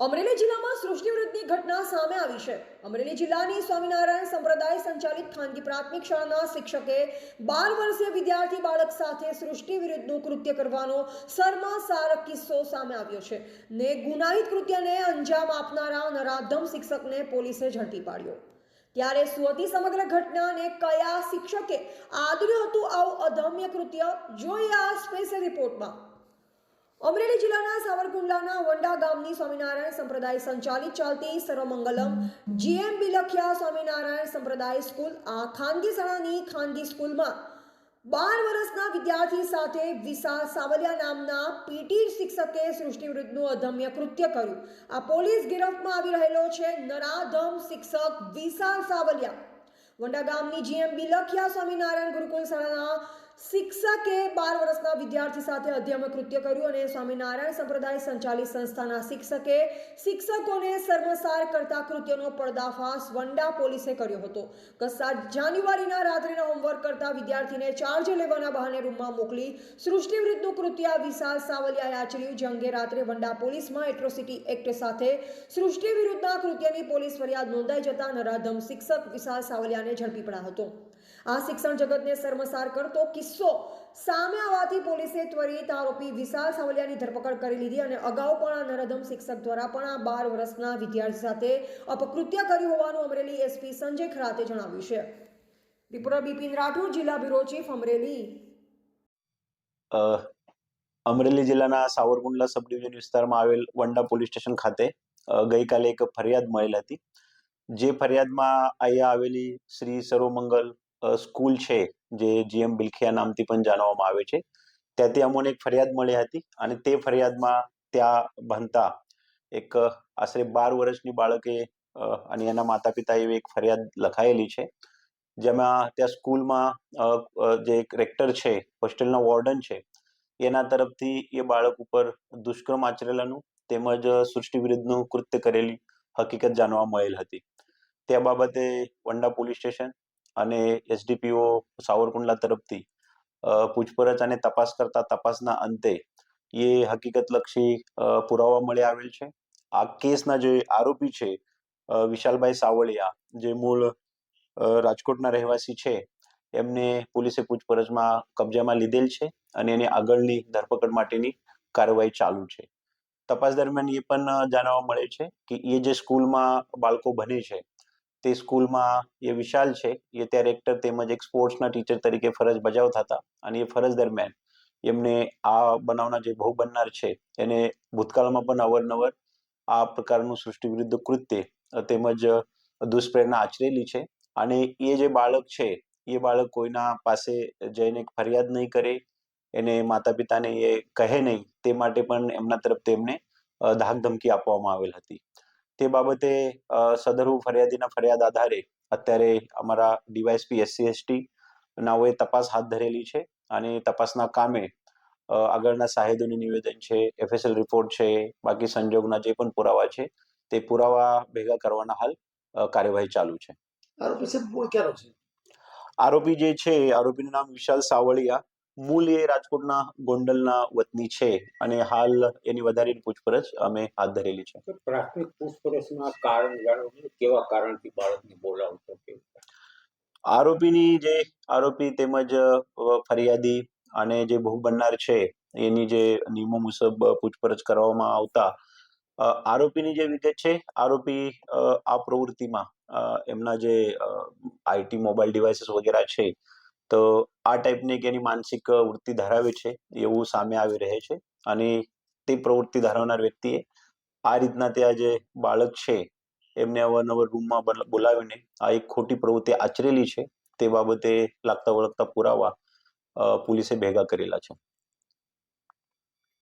અમરેલી જિલ્લામાં સૃષ્ટિવૃત્તની ઘટના સામે આવી છે. અમરેલી જિલ્લાની સ્વામિનારાયણ સંપ્રદાય સંચાલિત ખાનગી પ્રાથમિક શાળાના શિક્ષકે બાર વર્ષીય વિદ્યાર્થી બાળક સાથે સૃષ્ટિ વિરુદ્ધનું કૃત્ય કરવાનો શર્માસાર કિસ્સો સામે આવ્યો છે. ને ગુનાહિત કૃત્યને અંજામ આપનારા નરાધમ શિક્ષકને પોલીસે ઝડપી પાડ્યો. ત્યારે સુવતી સમગ્ર ઘટનાને કયા શિક્ષકે આદર્યું હતું આવું અધમ્ય કૃત્ય? જોઈએ આ સ્પેશિયલ રિપોર્ટમાં અમરેલી જિલ્લાના સાવરકુંડલાના વંડા ગામની સ્વામિનારાયણ સંપ્રદાય સંચાલિત ચાલતી સર્વમંગલમ જીએમ બિલખિયા સ્વામિનારાયણ સંપ્રદાય સ્કૂલ આ ખાનગી શાળાની ખાનગી સ્કૂલમાં બાર વર્ષના વિદ્યાર્થી સાથે વિશાલ સાવલિયા નામના પીટી શિક્ષકે સૃષ્ટિવૃદ્ધનું અધમ્ય કૃત્ય કર્યું. આ પોલીસ ગિરફમાં આવી રહેલો છે નરાધમ શિક્ષક વિશાલ સાવલિયા. વંડા ગામની જીએમ બિલખિયા સ્વામિનારાયણ ગુરુકુળ શાળાના શિક્ષકે બાર વર્ષના વિદ્યાર્થી સાથે અધ્યમ કૃત્ય કર્યું અને સ્વામિનારાયણ સંપ્રદાય સંચાલિત સંસ્થાના શિક્ષકે શિક્ષકોને સર્વસાર કરતા કૃત્યનો પર્દાફાશ વંડા પોલીસે કર્યો હતો. ગત સાત જાન્યુઆરીના રાત્રિના હોમવર્ક કરતા વિદ્યાર્થીને ચાર્જ લેવાના બહાને રૂમમાં મોકલી સૃષ્ટિવૃત્તનું કૃત્ય વિશાલ સાવલિયાએ આચર્યું જે અંગે રાત્રે વંડા પોલીસમાં એટ્રોસિટી એક્ટ સાથે સૃષ્ટિ વિરુદ્ધના કૃત્યની પોલીસ ફરિયાદ નોંધાઈ જતા નરાધમ શિક્ષક વિશાલ સાવલિયાને ઝડપી પડ્યા હતો. આ શિક્ષણ જગતને શર્મસાર કરતો કિસ્સો સામે આવવાથી પોલીસે ત્વરિત આરોપી વિશાલ સાવલિયાની ધરપકડ કરી લીધી અને અગાઉ પણ આ નરધમ શિક્ષક દ્વારા પણ આ બાર વર્ષના વિદ્યાર્થી સાથે અપકૃત્ય કર્યું હોવાનું અમરેલી એસપી સંજય ખરાતે જણાવ્યું છે. રિપોર્ટર બિપિન રાઠોડ, જિલ્લા બ્યુરો ચીફ, અમરેલી. અમરેલી જિલ્લાના સાવરકુંડલા સબ ડિવિઝન વિસ્તારમાં આવેલ વંડા પોલીસ સ્ટેશન ખાતે ગઈકાલે એક ફરિયાદ મળેલ હતી. જે ફરિયાદમાં અહીંયા આવેલી શ્રી સર્વમંગલ સ્કૂલ છે, જે જીએમ બિલખિયા નામથી પણ જાણવામાં આવે છે. ત્યાંથી અમોને એક ફરિયાદ મળી હતી અને તે ફરિયાદમાં ત્યાં ભણતા એક આશરે બાર વર્ષની બાળકે અને એના માતા પિતા એવી એક ફરિયાદ લખાયેલી છે, જેમાં ત્યાં સ્કૂલમાં જે એક રેક્ટર છે, હોસ્ટેલના વોર્ડન છે, એના તરફથી એ બાળક ઉપર દુષ્કર્મ આચરેલાનું તેમજ સૃષ્ટિ વિરુદ્ધનું કૃત્ય કરેલી હકીકત જાણવા મળેલ હતી. તે બાબતે વંડા પોલીસ સ્ટેશન અને એસડીપીઓ સાવરકુંડલા તરફથી પૂછપરછ અને તપાસ કરતા તપાસના અંતે એ હકીકતલક્ષી પુરાવા મળી આવેલ છે. આ કેસના જે આરોપી છે વિશાલભાઈ સાવળિયા, જે મૂળ રાજકોટના રહેવાસી છે, એમને પોલીસે પૂછપરછમાં કબજામાં લીધેલ છે અને એની આગળની ધરપકડ માટેની કાર્યવાહી ચાલુ છે. તપાસ દરમિયાન એ પણ જાણવા મળે છે કે એ જે સ્કૂલમાં બાળકો ભણે છે તે સ્કૂલમાં એ વિશાલ છે. એ ત્યારે એક્ટર તેમજ એક સ્પોર્ટ્સના ટીચર તરીકે ફરજ બજાવતા હતા અને એ ફરજ દરમિયાન એમને આ બનાવના જે ભોગ બનનાર છે એને ભૂતકાળમાં પણ અવારનવાર આ પ્રકારનું સૃષ્ટિ વિરુદ્ધ કૃત્ય તેમજ દુષ્પ્રેરણા આચરેલી છે. અને એ જે બાળક છે, એ બાળક કોઈના પાસે જઈને ફરિયાદ નહીં કરે, એને માતા પિતાને એ કહે નહીં, તે માટે પણ એમના તરફ તેમને ધાક ધમકી આપવામાં આવેલ હતી. તે બાબતે સદરુ ફરિયાદીના ફરિયાદ આધારે અત્યારે અમારા ડીવાયસપી એસસી એસટી નાઓએ તપાસ હાથ ધરેલી છે અને તપાસના કામે આગળના સાહેદોનું નિવેદન છે એફએસએલ રિપોર્ટ છે બાકી સંજોગના જે પણ પુરાવા છે તે પુરાવા ભેગા કરવાના હાલ કાર્યવાહી ચાલુ છે. આરોપી મૂળ છે? આરોપી જે છે આરોપીનું નામ વિશાલ સાવળિયા મૂળ એ રાજકોટના ગોંડલના વતની છે અને હાલ એની વધારે પૂછપરછ અમે હાથ ધરેલી છે. પ્રાથમિક પૂછપરછના કારણ જાણવું કેવા કારણથી બાળકને બોલાવતો કે આરોપીની જે આરોપી તેમજ ફરિયાદી અને જે ભોગ બનનાર છે એની જે નિયમો મુજબ પૂછપરછ કરવામાં આવતા આરોપીની જે વિગત છે આરોપી આ પ્રવૃત્તિમાં એમના જે આઈટી મોબાઈલ ડિવાઇસીસ વગેરે છે તો આ ટાઈપની એક એની માનસિક વૃત્તિ ધરાવે છે, એવું સામે આવી રહે છે. અને તે પ્રવૃત્તિ ધરાવનાર વ્યક્તિએ આ રીતના ત્યાં જે બાળક છે, એમને અવારનવાર રૂમમાં બોલાવીને આ એક ખોટી પ્રવૃત્તિ આચરેલી છે, તે બાબતે લાગતા વળગતા પુરાવા પોલીસે ભેગા કરેલા છે.